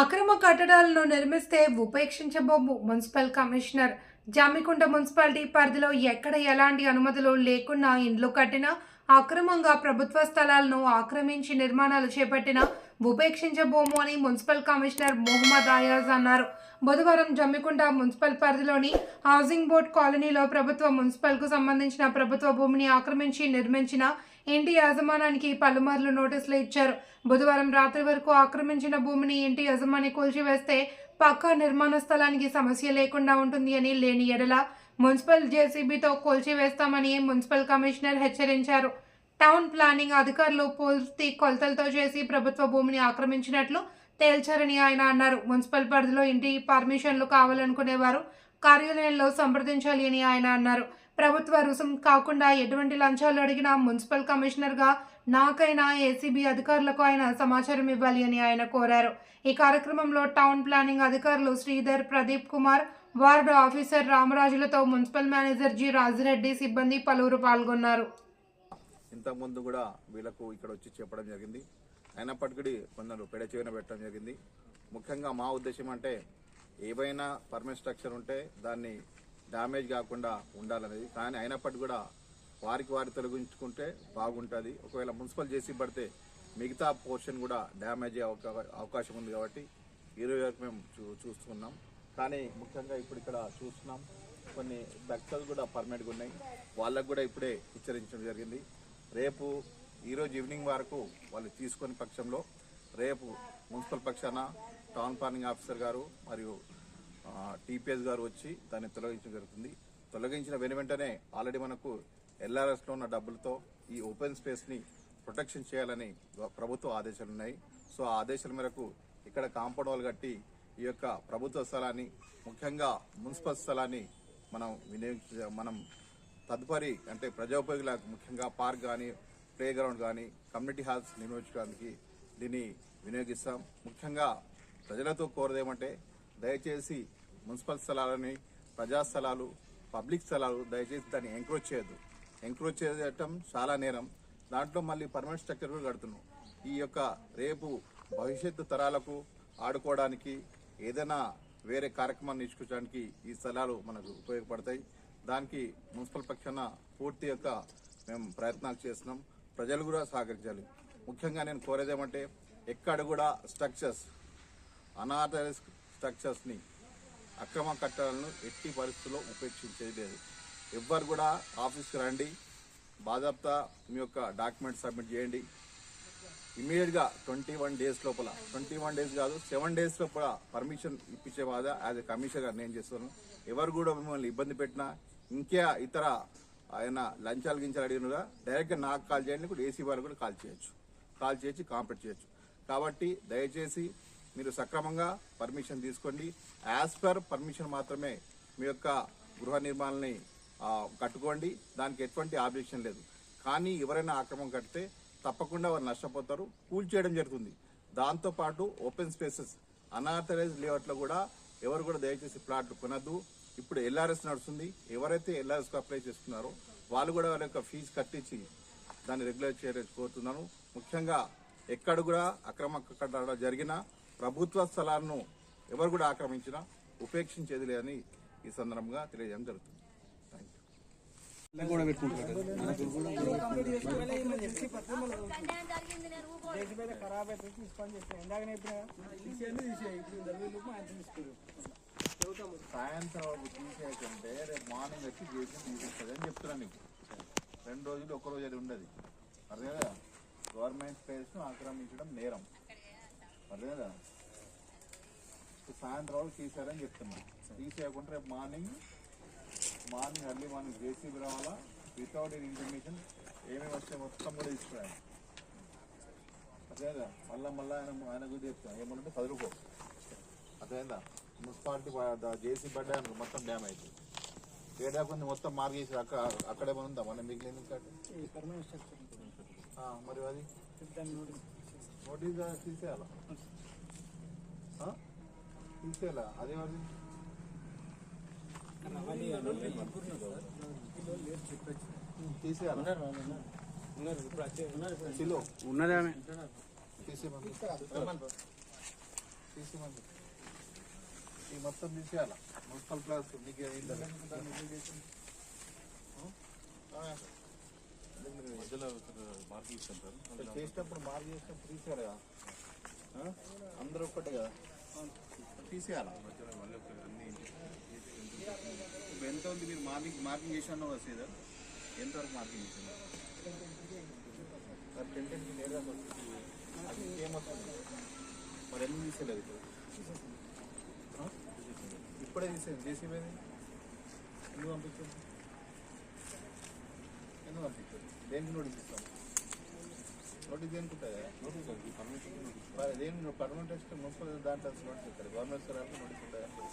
అక్రమ కట్టడాలను నిర్మిస్తే ఉపేక్షించబోము మున్సిపల్ కమిషనర్. జామికుంట మున్సిపాలిటీ పరిధిలో ఎక్కడ ఎలాంటి అనుమతులు లేకున్నా ఇండ్లు కట్టినా అక్రమంగా ప్రభుత్వ స్థలాలను ఆక్రమించి నిర్మాణాలు చేపట్టిన ఉపేక్షించబోము అని మున్సిపల్ కమిషనర్ మొహమ్మద్ అయాజ్ అన్నారు. బుధవారం జమ్మికుంట మున్సిపల్ పరిధిలోని హౌసింగ్ బోర్డ్ కాలనీలో ప్రభుత్వ మున్సిపల్కు సంబంధించిన ప్రభుత్వ భూమిని ఆక్రమించి నిర్మించిన ఇంటి యాజమానానికి పలుమార్లు నోటీసులు ఇచ్చారు. బుధవారం రాత్రి వరకు ఆక్రమించిన భూమిని ఇంటి యజమాని కూల్చివేస్తే పక్కా నిర్మాణ స్థలానికి సమస్య లేకుండా ఉంటుంది అని లేని ఎడల మున్సిపల్ జేసీబీతో కూల్చివేస్తామని మున్సిపల్ కమిషనర్ హెచ్చరించారు. టౌన్ ప్లానింగ్ అధికారులు పూర్తి కొలతలతో చేసి ప్రభుత్వ భూమిని ఆక్రమించినట్లు తేల్చారని ఆయన అన్నారు. మున్సిపల్ పరిధిలో ఇంటి పర్మిషన్లు కావాలనుకునేవారు కార్యాలయంలో సంప్రదించాలి అని ఆయన అన్నారు. ప్రభుత్వ రుసుం కాకుండా ఎటువంటి లంచాలు అడిగినా మున్సిపల్ కమిషనర్గా నాకైనా ఏసీబీ అధికారులకు ఆయన సమాచారం ఇవ్వాలి అని ఆయన కోరారు. ఈ కార్యక్రమంలో టౌన్ ప్లానింగ్ అధికారులు శ్రీధర్ ప్రదీప్ కుమార్ వార్డు ఆఫీసర్ రామరాజులతో మున్సిపల్ మేనేజర్ జి రాజిరెడ్డి సిబ్బంది పలువురు పాల్గొన్నారు. ఇంతకుముందు కూడా వీళ్ళకు ఇక్కడ వచ్చి చెప్పడం జరిగింది. అయినప్పటికీ కొందరు పెడచేవిన పెట్టడం జరిగింది. ముఖ్యంగా మా ఉద్దేశం అంటే ఏవైనా పర్మనెంట్ స్ట్రక్చర్ ఉంటే దాన్ని డ్యామేజ్ కాకుండా ఉండాలనేది. కానీ అయినప్పటికీ కూడా వారికి వారి తొలగించుకుంటే బాగుంటుంది. ఒకవేళ మున్సిపల్ చేసి పడితే మిగతా పోర్షన్ కూడా డ్యామేజ్ అయ్యే అవకాశం ఉంది కాబట్టి ఇరవై వరకు మేము చూ చూస్తున్నాం. కానీ ముఖ్యంగా ఇప్పుడు ఇక్కడ చూస్తున్నాం. కొన్ని భక్తులు కూడా పర్మనెంట్గా ఉన్నాయి. వాళ్ళకు కూడా ఇప్పుడే హెచ్చరించడం జరిగింది. రేపు ఈరోజు ఈవినింగ్ వరకు వాళ్ళు తీసుకొని పక్షంలో రేపు మున్సిపల్ పక్షాన టౌన్ ప్లానింగ్ ఆఫీసర్ గారు మరియు టీపీఎస్ గారు వచ్చి దాన్ని తొలగించడం జరుగుతుంది. తొలగించిన వెను వెంటనే ఆల్రెడీ మనకు ఎల్ఆర్ఎస్లో ఉన్న డబ్బులతో ఈ ఓపెన్ స్పేస్ని ప్రొటెక్షన్ చేయాలని ప్రభుత్వ ఆదేశాలు ఉన్నాయి. సో ఆ ఆదేశాల మేరకు ఇక్కడ కాంపౌండ్ వాల్ కట్టి ఈ యొక్క ప్రభుత్వ స్థలాన్ని ముఖ్యంగా మున్సిపల్ స్థలాన్ని మనం వినియోగించ మనం తదుపరి అంటే ప్రజోపయోగులకు ముఖ్యంగా పార్క్ కానీ ప్లే గ్రౌండ్ కానీ కమ్యూనిటీ హాల్స్ నిర్మించడానికి దీన్ని వినియోగిస్తాం. ముఖ్యంగా ప్రజలతో కోరదేమంటే దయచేసి మున్సిపల్ స్థలాలని ప్రజా స్థలాలు పబ్లిక్ స్థలాలు దయచేసి దాన్ని ఎంక్రోచ్ చేయొద్దు. ఎంక్రోచ్ చేయటం చాలా నేరం. దాంట్లో మళ్ళీ పర్మనెంట్ స్ట్రక్చర్ కూడా కడుతున్నాం. ఈ యొక్క రేపు భవిష్యత్తు తరాలకు ఆడుకోవడానికి ఏదైనా వేరే కార్యక్రమాన్ని నిష్కరించడానికి ఈ స్థలాలు మనకు ఉపయోగపడతాయి. దానికి మున్సిపల్ పక్షాన పూర్తి యొక్క మేము ప్రయత్నాలు చేస్తున్నాం. ప్రజలు కూడా సహకరించాలి. ముఖ్యంగా నేను కోరేదేమంటే ఎక్కడ కూడా స్ట్రక్చర్స్ అనాథరైజ్ స్ట్రక్చర్స్ని అక్రమ కట్టడాలను ఎట్టి పరిస్థితుల్లో ఉపేక్షించేది లేదు. ఎవ్వరు కూడా ఆఫీస్కి రండి. బాధాప్తా మీ యొక్క డాక్యుమెంట్ సబ్మిట్ చేయండి. ఇమీడియట్గా ట్వంటీ వన్ డేస్ లోపల ట్వంటీ వన్ డేస్ కాదు సెవెన్ డేస్ లోపల పర్మిషన్ ఇప్పించే బాధ యాజ్ ఎ కమిషనర్ నేను చేస్తున్నాను ఎవరు కూడా మిమ్మల్ని ఇబ్బంది పెట్టినా ఇంకే ఇతర ఆయన లంచాలు గించాలు అడిగినగా డైరెక్ట్గా నాకు కాల్ చేయండి కూడా ఏసీ వాళ్ళు కూడా కాల్ చేయొచ్చు. కాల్ చేసి కాంప్లీట్ చేయొచ్చు. కాబట్టి దయచేసి మీరు సక్రమంగా పర్మిషన్ తీసుకోండి. యాజ్ పర్ పర్మిషన్ మాత్రమే మీ యొక్క గృహ నిర్మాణాన్ని కట్టుకోండి. దానికి ఎటువంటి ఆబ్జెక్షన్ లేదు. కానీ ఎవరైనా ఆక్రమం కడితే తప్పకుండా వారు నష్టపోతారు. కూల్చేయడం జరుగుతుంది. దాంతో పాటు ఓపెన్ స్పేసెస్ అనాథరైజ్ లేఅవుట్లో కూడా ఎవరు కూడా దయచేసి ప్లాట్లు కొనద్దు. ఇప్పుడు ఎల్ఆర్ఎస్ నడుస్తుంది. ఎవరైతే ఎల్ఆర్ఎస్కు అప్లై చేస్తున్నారో వాళ్ళు కూడా వాళ్ళ యొక్క ఫీజు కట్టించి దాన్ని రెగ్యులేట్ చేయాలని కోరుతున్నాను ముఖ్యంగా ఎక్కడ కూడా అక్రమ కట్టడం జరిగినా ప్రభుత్వ స్థలాలను ఎవరు కూడా ఆక్రమించినా ఉపేక్షించేది లేదని ఈ సందర్భంగా తెలియజేయడం జరుగుతుంది. సాయంత్రం తీసేయకంటే రేపు మార్నింగ్ వచ్చి చేసి తీసేస్తుంది అని చెప్తున్నాను నీకు. రెండు రోజులు ఒక రోజు అది ఉండదు. అదే కదా గవర్నమెంట్ స్పేస్ను ఆక్రమించడం నేరం. అదే కదా ఇప్పుడు సాయంత్రం తీసారని చెప్తున్నా. తీసేయకుండా రేపు morning morning early morning JCB రావాలా? వితౌట్ ఇన్ఫర్మేషన్ ఏమేమి వస్తే మొత్తం కూడా తీసుకురాలి అదే కదా మళ్ళా మళ్ళీ ఆయన ఆయన గురించి చెప్తాను ఏమంటే చదువుకో. అదేందా మున్సిపాలిటీ జేసీ పడ్డా మొత్తం డ్యామ్ అవుతుంది ఏడా కొంది మొత్తం మార్గేసి అక్కడ అక్కడే ఉందా మన మిగిలింది ఆ, మరి అది నోటీస్ తీసేయాలా? తీసేయాలా అదే మరి తీసేయాలా చిలో ఉన్నదామె తీసేయమని తీసేయమని నాకు ఈ మొత్తం తీసేయాల మున్సిపల్ ప్లాస్ మీకు చేసినప్పుడు మార్క్ చేసినప్పుడు తీసేయాలి కదా. అందరూ ఒక్కటే కదా. తీసేయాల? ఎంత ఉంది మీరు మార్కింగ్ మార్కింగ్ చేశాను కదా శ్రీధర్? ఎంతవరకు మార్కింగ్ చేసాను సార్ టెంటెన్కి నేరుగా వస్తుంది. మరి ఎందుకు తీసేయలేదు ఇప్పుడు? ఇప్పుడే తీసేది జేసీబీ ఎందుకు పంపించండి ఎందుకు పంపించండి దేనికి నోటీస్ ఇస్తాం నోటీస్ దేనికి ఉంటుంది మరి దేని పర్మనెంట్ టెస్ట్ మున్సిపల్ దాంట్లో నోటీస్ ఇస్తారు గవర్నమెంట్ సార్ నోటీస్ ఉంటుంది?